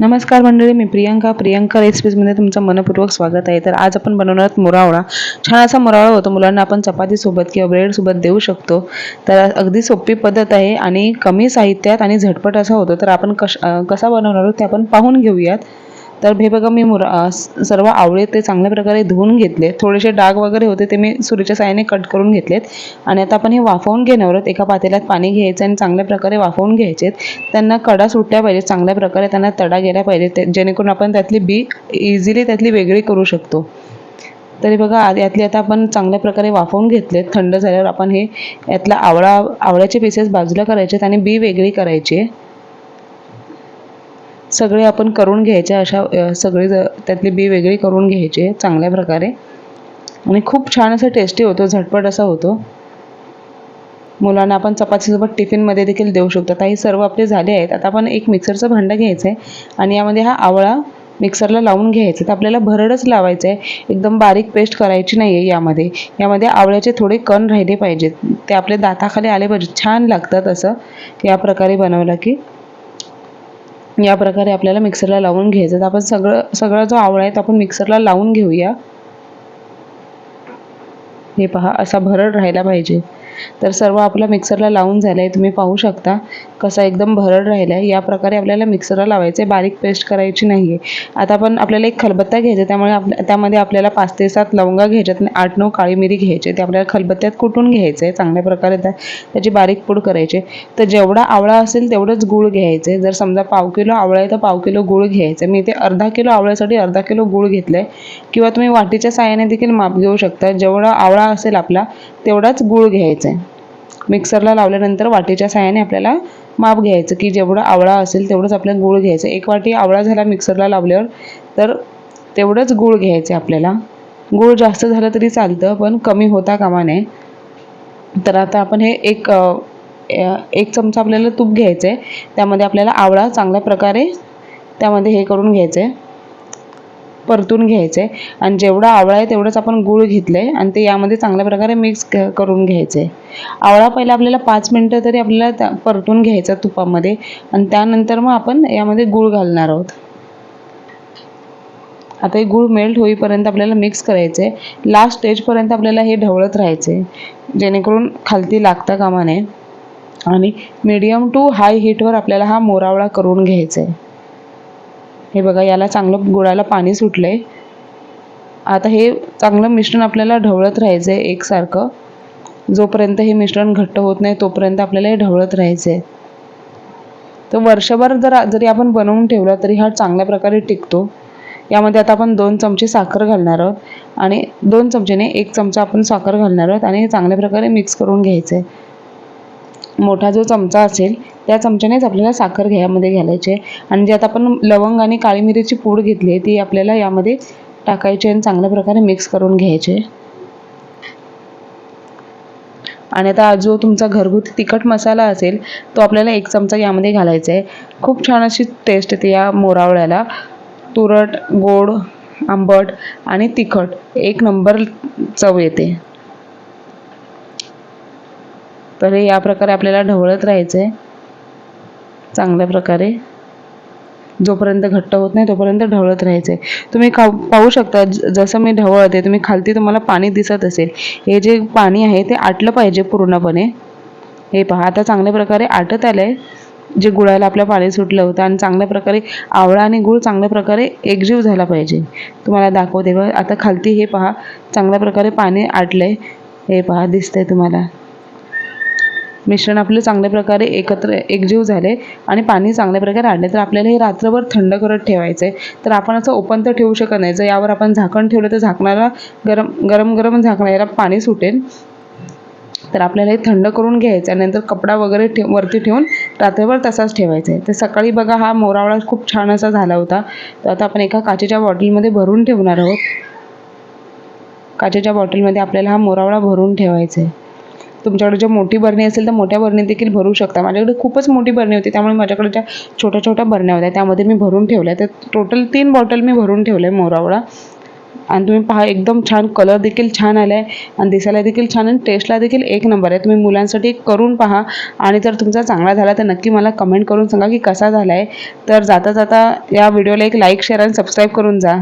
नमस्कार मंडळी मी प्रियंका. प्रियंका रेसिपीजमध्ये तुमचं मनपूर्वक स्वागत आहे. तर आज आपण बनवणार आहोत मुरावळा. छान असा मुरावळा होतो. मुलांना आपण चपातीसोबत किंवा ब्रेडसोबत देऊ शकतो. तर अगदी सोपी पद्धत आहे आणि कमी साहित्यात आणि झटपट असा होतो. तर आपण कश कसा बनवणार आहोत ते आपण पाहून घेऊयात. तर हे बघा मी मुरा सर्व आवळे ते चांगल्या प्रकारे धुवून घेतले थोडेसे डाग वगैरे होते ते मी सुरीच्या साहाय्याने कट करून घेतलेत. आणि आता आपण हे वाफवून घेण्यावर एका पातेल्यात पाणी घ्यायचं आणि चांगल्या प्रकारे वाफवून घ्यायचे त्यांना कडा सुटल्या पाहिजेत चांगल्या प्रकारे त्यांना तडा गेला पाहिजे ते- जेणेकरून आपण त्यातली बी इझिली त्यातली वेगळी करू शकतो. तरी बघा आधी यातली आता आपण चांगल्या प्रकारे वाफवून घेतलेत. थंड झाल्यावर आपण हे यातला आवळा आवळ्याचे पीसेस बाजूला करायचे आणि बी वेगळी करायची आहे. सगळे आपण करून घ्यायचे अशा सगळे त्यातली बी वेगळी करून घ्यायचे चांगल्या प्रकारे. आणि खूप छान असं टेस्टी होतो झटपट असा होतो. मुलांना आपण चपातीसोबत टिफिनमध्ये देखील देऊ शकतो. आता हे सर्व आपले झाले आहेत. आता आपण एक मिक्सरचं भांडं घ्यायचं आहे आणि यामध्ये हा आवळा मिक्सरला लावून घ्यायचा. तर आपल्याला भरडच लावायचं आहे एकदम बारीक पेस्ट करायची नाही आहे यामध्ये. यामध्ये आवळ्याचे थोडे कण राहिले पाहिजेत. ते आपल्या दाताखाली आले पाहिजेत. छान लागतात असं. या प्रकारे बनवलं की. या प्रकारे आपल्याला मिक्सरला लावून घ्यायचं. आपण सगळं सगळा जो आवळा आहे तो आपण मिक्सरला लावून घेऊया. हे पहा असा भरड राहायला पाहिजे. तर सर्व आपला मिक्सरला लावून झालं आहे तुम्ही पाहू शकता. कसा एकदम भरड राहिला आहे या प्रकारे आपल्याला मिक्सरला लावायचं आहे बारीक पेस्ट करायची नाही आहे आता आपण आपल्याला एक खलबत्ता घ्यायचा आहे, त्यामुळे आप त्यामध्ये आपल्याला पाच ते सात लवंगा घ्यायच्यात आणि आठ नऊ काळी मिरी घ्यायची ते आपल्याला खलबत्त्यात कुटून घ्यायचं आहे? चांगल्या प्रकारे त्या त्याची बारीक पूड करायची तर जेवढा आवळा असेल तेवढंच गूळ घ्यायचं आहे जर समजा पाव किलो आवळा आहे तर पाव किलो गूळ घ्यायचं आहे मी इथे अर्धा किलो आवळ्यासाठी अर्धा किलो गूळ घेतलं आहे किंवा तुम्ही वाटीच्या साहाय्याने देखील माप घेऊ शकता. जेवढा आवळा असेल आपला तेवढाच गूळ घ्यायचा आहे मिक्सरला लावल्यानंतर वाटीच्या साहाय्याने आपल्याला माप घ्यायचं की जेवढं आवळा असेल तेवढंच आपल्याला गूळ घ्यायचं. एक वाटी आवळा झाला मिक्सरला लावल्यावर तर तेवढंच गूळ घ्यायचे आपल्याला. गूळ जास्त झालं तरी चालतं पण कमी होता कामा नये. तर आता आपण हे एक एक चमचा आपल्याला तूप घ्यायचं आहे त्यामध्ये आपल्याला आवळा चांगल्या प्रकारे त्यामध्ये हे करून घ्यायचं आहे परतून घ्यायचं. आहे आणि जेवढा आवळा आहे तेवढंच आपण गूळ घेतलं आहे आणि ते यामध्ये चांगल्या प्रकारे मिक्स क करून घ्यायचं. आहे आवळा पहिला आपल्याला पाच मिनटं तरी आपल्याला त्या परतून घ्यायचा तुपामध्ये आणि त्यानंतर मग आपण यामध्ये गूळ घालणार आहोत. आता हे गूळ मेल्ट होईपर्यंत आपल्याला मिक्स करायचं. आहे लास्ट स्टेजपर्यंत आपल्याला हे ढवळत राहायचं. आहे जेणेकरून खालती लागता कामा नये. आणि मीडियम टू हाय हीटवर आपल्याला हा मोरावळा करून घ्यायचा आहे. हे बघा याला चांगलं गुळाला पाणी सुटलं आहे आता हे चांगलं मिश्रण आपल्याला ढवळत राहायचं आहे एकसारखं. जोपर्यंत हे मिश्रण घट्ट होत नाही तोपर्यंत आपल्याला हे ढवळत राहायचं आहे तर वर्षभर जर जरी आपण बनवून ठेवला तरी हा चांगल्या प्रकारे टिकतो. यामध्ये आता आपण दोन चमचे साखर घालणार आहोत आणि दोन चमचेने एक चमचा आपण साखर घालणार आहोत आणि हे चांगल्या प्रकारे मिक्स करून घ्यायचं आहे मोठा जो चमचा असेल त्या चमच्यानेच आपल्याला साखर घ्यामध्ये घालायची आहे. आणि जे आता आपण लवंग आणि काळी मिरीची पूड घेतली आहे ती आपल्याला यामध्ये टाकायची आणि चांगल्या प्रकारे मिक्स करून घ्यायचे आणि आता जो तुमचा घरगुती तिखट मसाला असेल तो आपल्याला एक चमचा यामध्ये घालायचा आहे. खूप छान अशी टेस्ट येते या मोरावळ्याला. तुरट गोड आंबट आणि तिखट एक नंबर चव येते. तर हे या प्रकारे आपल्याला ढवळत राहायचं आहे चांगल्या प्रकारे. जोपर्यंत घट्ट होत नाही तोपर्यंत ढवळत राहायचं आहे तुम्ही खा पाहू शकता ज- जसं मी ढवळते तुम्ही खालती तुम्हाला पाणी दिसत असेल. हे जे पाणी आहे ते आटलं पाहिजे पूर्णपणे. हे पहा आता चांगल्या प्रकारे आटत आलं आहे जे गुळाला आपल्या पाणी सुटलं होतं आणि चांगल्या प्रकारे आवळा आणि गुळ चांगल्या प्रकारे एकजीव झाला पाहिजे. तुम्हाला दाखवते बघा आता खालती हे पहा चांगल्या प्रकारे पाणी आटलं आहे हे पहा दिसतंय तुम्हाला. मिश्रण आपलं चांगल्या प्रकारे एकत्र एकजीव झाले आणि पाणी चांगल्या प्रकारे आणले तर आपल्याला हे रात्रभर थंड करत ठेवायचं आहे तर आपण असं ओपन तर ठेवू शकत नाही. जर यावर आपण झाकण ठेवलं तर झाकणाला गरम गरम गरम झाकणाऱ्याला पाणी सुटेल. तर आपल्याला हे थंड करून घ्यायचं आणि नंतर कपडा वगैरे ठेव वरती ठेवून रात्रभर तसाच ठेवायचा आहे तर सकाळी बघा हा मोरावळा खूप छान असा झाला होता. तर आता आपण एका काचेच्या बॉटलमध्ये भरून ठेवणार आहोत. काचेच्या बॉटलमध्ये आपल्याला हा मोरावळा भरून ठेवायचा आहे तुमच्याकडे जर मोठी बरणी असेल तर मोठ्या बरणीत देखील भरू शकता. माझ्याकडे खूपच मोठी बरणी होती त्यामुळे माझ्याकडे ज्या छोट्या छोट्या बरण्या होत्या त्यामध्ये मी भरून ठेवल्या. तर टोटल तीन बॉटल मी भरून ठेवल्या मोरावळा. आणि तुम्ही पहा एकदम छान कलर देखील छान आला आहे आणि दिसायला देखील छान आणि टेस्टला देखील एक नंबर आहे. तुम्ही मुलांसाठी करून पहा. आणि जर तुमचा चांगला झाला तर नक्की मला कमेंट करून सांगा की कसा झाला आहे तर जाता जाता या व्हिडिओला एक लाईक शेअर आणि सबस्क्राईब करून जा.